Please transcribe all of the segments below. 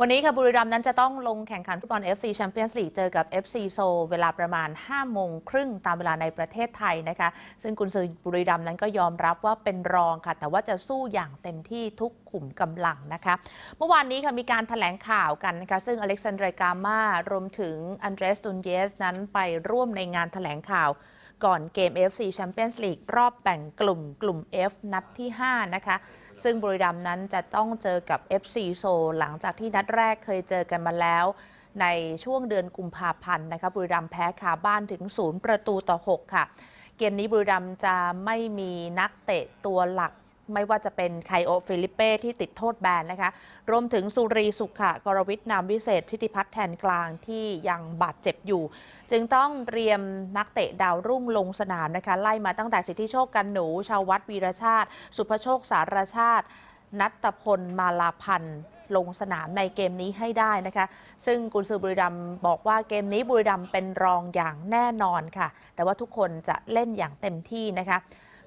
วันนี้ค่ะบุรีรัมย์นั้นจะต้องลงแข่งขันฟุตบอล FC Champions League เจอกับ FC โซลเวลาประมาณ 5 โมงครึ่งตามเวลาในประเทศไทยนะคะ ซึ่งกุนซือบุรีรัมย์นั้นก็ยอมรับว่าเป็นรองค่ะ แต่ว่าจะสู้อย่างเต็มที่ทุกขุมกำลังนะคะ เมื่อวานนี้ค่ะมีการถแถลงข่าวกันนะคะ ซึ่งอเล็กซานเดรกามารวมถึงอันเดรสตุนเยสนั้นไปร่วมในงานถแถลงข่าว ก่อนเกม FC Champions League รอบแบ่งกลุ่มกลุ่ม F นัดที่ 5 นะคะ ซึ่งบุรีรัมย์นั้นจะต้องเจอกับ FC โซลหลังจากที่นัดแรกเคยเจอกันมาแล้วในช่วงเดือนกุมภาพันธ์นะคะบุรีรัมย์แพ้คาบ้านถึง 0 ประตูต่อ 6 ค่ะ เกมนี้บุรีรัมย์จะไม่มีนักเตะตัวหลัก ไม่ว่าจะเป็นไคโอฟิลิเป้ที่ติดโทษแบนนะคะ รวมถึงสุรีสุขะกรวิทนามวิเศษ ชิติพัฒน์แทนกลางที่ยังบาดเจ็บอยู่ จึงต้องเตรียมนักเตะดาวรุ่งลงสนามนะคะ ไล่มาตั้งแต่สิทธิโชคกันหนู ชาววัดวีรชาติ สุภโชคสารชาติ นัตพลมาลาพันธ์ลงสนามในเกมนี้ให้ได้นะคะ ซึ่งกุนซือบุรีรัมบอกว่าเกมนี้บุรีรัมเป็นรองอย่างแน่นอนค่ะ แต่ว่าทุกคนจะเล่นอย่างเต็มที่นะคะ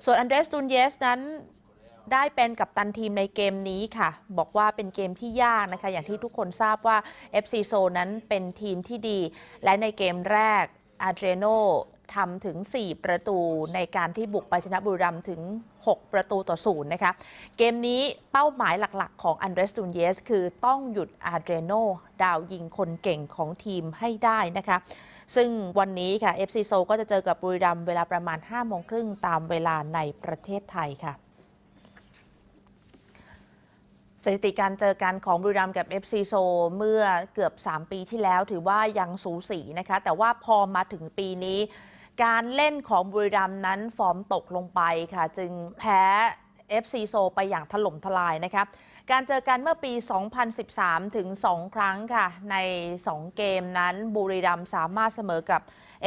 ส่วนอันเดรสตูนเยสนั้น ได้เป็นกัปตันทีมในเกมนี้ค่ะ บอกว่าเป็นเกมที่ยากนะคะ อย่างที่ทุกคนทราบว่า FC โซนั้นเป็นทีมที่ดี และในเกมแรกอาเดรโนทำถึง 4 ประตูในการที่บุกไปชนะบุรีรัมย์ถึง 6 ประตูต่อศูนย์นะคะ เกมนี้เป้าหมายหลักๆ ของอันเดรสตูนเยส คือต้องหยุดอาเดรโนดาวยิงคนเก่งของทีมให้ได้นะคะ ซึ่งวันนี้ค่ะ FC โซก็จะเจอกับบุรีรัมย์เวลาประมาณ5โมงครึ่งตามเวลาในประเทศไทยค่ะ สถิติการเจอกันของบุรีรัมย์กับ FC โซเมื่อเกือบ 3 ปีที่แล้วถือว่ายังสูสีนะคะ แต่ว่าพอมาถึงปีนี้ การเล่นของบุรีรัมย์นั้นฟอร์มตกลงไปค่ะ จึงแพ้ FC โซไปอย่างถล่มทลายนะคะการเจอกันเมื่อปี 2013 ถึง 2 ครั้งค่ะ ใน 2 เกมนั้นบุรีรัมย์สามารถเสมอกับ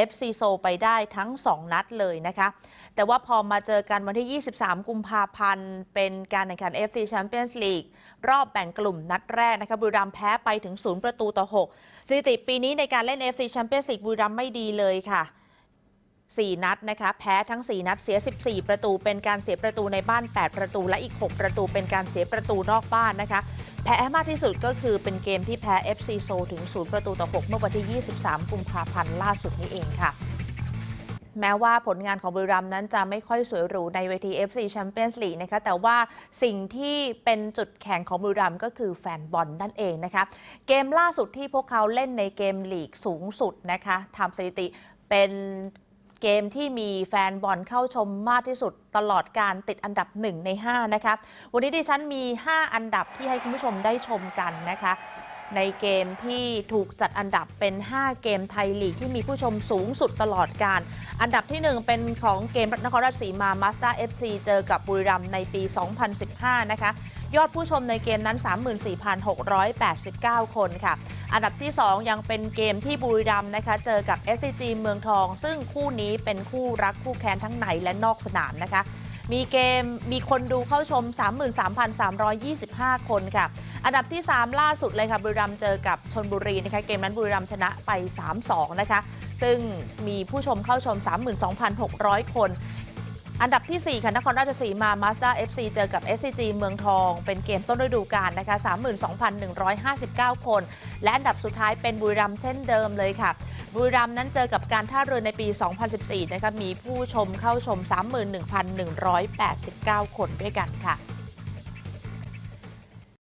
FC โซไปได้ทั้ง 2 นัดเลยนะคะ แต่ว่าพอมาเจอกันวันที่ 23 กุมภาพันธ์ เป็นการแข่งขัน FC Champions League รอบแบ่งกลุ่มนัดแรกนะคะบุรีรัมย์แพ้ไปถึง 0 ประตูต่อ 6 สถิติปีนี้ในการเล่น FC Champions League บุรีรัมย์ไม่ดีเลยค่ะ 4 นัดนะคะ แพ้ทั้ง 4 นัดเสีย 14 ประตู เป็นการเสียประตูในบ้าน 8 ประตู และอีก 6 ประตูเป็นการเสียประตูนอกบ้านนะคะ แพ้มากที่สุดก็คือเป็นเกมที่แพ้ FC โซถึง 0 ประตูต่อ 6 เมื่อวันที่ 23 กุมภาพันธ์ล่าสุดนี้เองค่ะแม้ว่าผลงานของบุรีรัมย์นั้นจะไม่ค่อยสวยหรูในเวที FC Champions League นะคะ แต่ว่าสิ่งที่เป็นจุดแข็งของบุรีรัมย์ก็คือแฟนบอลนั่นเองนะคะ เกมล่าสุดที่พวกเขาเล่นในเกมลีกสูงสุดนะคะทำสถิติเป็น เกมที่มีแฟนบอลเข้าชมมากที่สุดตลอดการติดอันดับ 1 ใน 5 นะคะ วันนี้ดิฉันมี 5 อันดับที่ให้คุณผู้ชมได้ชมกันนะคะ ในเกมที่ถูกจัดอันดับเป็น 5 เกมไทยลีกที่มีผู้ชมสูงสุดตลอดการ อันดับที่ 1 เป็นของเกมนครราชสีมามาสเตอร์ FC เจอกับบุรีรัมย์ในปี 2015 นะคะ ยอดผู้ชมในเกมนั้น 34,689 คนค่ะ อันดับที่ 2 ยังเป็นเกมที่บุรีรัมย์นะคะ เจอกับ SCG เมืองทอง ซึ่งคู่นี้เป็นคู่รักคู่แค้นทั้งในและนอกสนามนะคะ มีเกมมีคนดูเข้าชม 33,325 คนค่ะ อันดับที่ 3 ล่าสุดเลยค่ะบุรีรัมย์เจอกับชนบุรีนะคะ เกมนั้นบุรีรัมย์ชนะไป 3-2 นะคะ ซึ่งมีผู้ชมเข้าชม 32,600 คน อันดับที่ 4 ค่ะ นครราชสีมามาส d า FC เจอกับ SCG เมืองทอง เป็นเกมต้นฤดูกาลนะคะ 32,159 คน และอันดับสุดท้ายเป็นบุรีรัมย์เช่นเดิมเลยค่ะ บุรีรัมย์นั้นเจอกับการท่าเรือในปี 2014 นะคะ มีผู้ชมเข้าชม 31,189 คนด้วยกันค่ะ